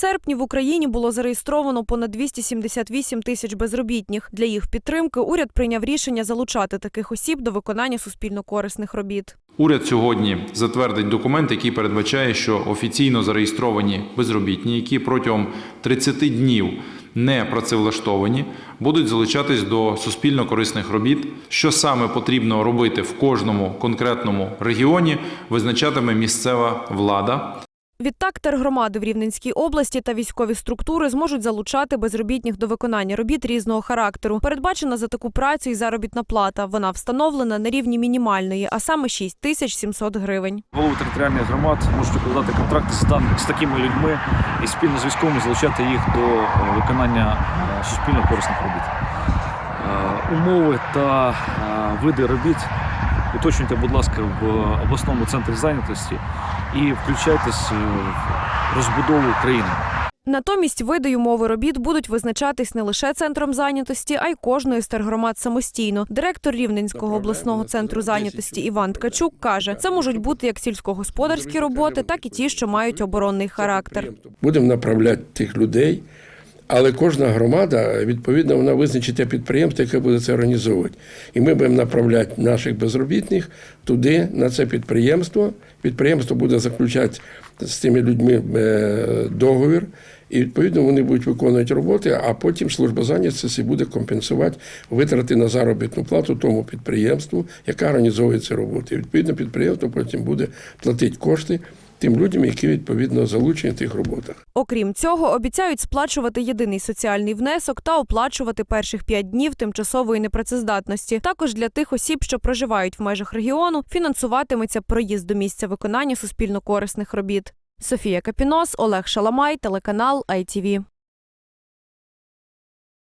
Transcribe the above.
серпні в Україні було зареєстровано понад 278 тисяч безробітних. Для їх підтримки уряд прийняв рішення залучати таких осіб до виконання суспільно-корисних робіт. Уряд сьогодні затвердить документ, який передбачає, що офіційно зареєстровані безробітні, які протягом 30 днів не працевлаштовані, будуть залучатись до суспільно корисних робіт. Що саме потрібно робити в кожному конкретному регіоні, визначатиме місцева влада. Відтак тергромади в Рівненській області та військові структури зможуть залучати безробітних до виконання робіт різного характеру. Передбачена за таку працю і заробітна плата. Вона встановлена на рівні мінімальної, а саме 6 тисяч 700 гривень. Голови територіальних громад можуть укладати контракти з, такими людьми і спільно з військовими залучати їх до е, виконання е, суспільно корисних робіт. Е, Умови та види робіт уточнюйте, будь ласка, в обласному центрі зайнятості і включайтесь е, в розбудову країни. Натомість види й умови робіт будуть визначатись не лише центром зайнятості, а й кожною з тергромад самостійно. Директор Рівненського обласного центру зайнятості Іван Ткачук каже, це можуть бути як сільськогосподарські роботи, так і ті, що мають оборонний характер. Будемо направляти тих людей, але кожна громада, відповідно, вона визначить те підприємство, яке буде це організовувати. І ми будемо направляти наших безробітних туди, на це підприємство. Підприємство буде заключати з цими людьми е, договір. І відповідно вони будуть виконувати роботи, а потім служба зайнятості буде компенсувати витрати на заробітну плату тому підприємству, яке організовує ці роботи. І відповідно підприємство потім буде платити кошти тим людям, які відповідно залучені в тих роботах. Окрім цього, обіцяють сплачувати єдиний соціальний внесок та оплачувати перших п'ять днів тимчасової непрацездатності. Також для тих осіб, що проживають в межах регіону, фінансуватиметься проїзд до місця виконання суспільно корисних робіт. Софія Капінос, Олег Шаламай, телеканал ITV.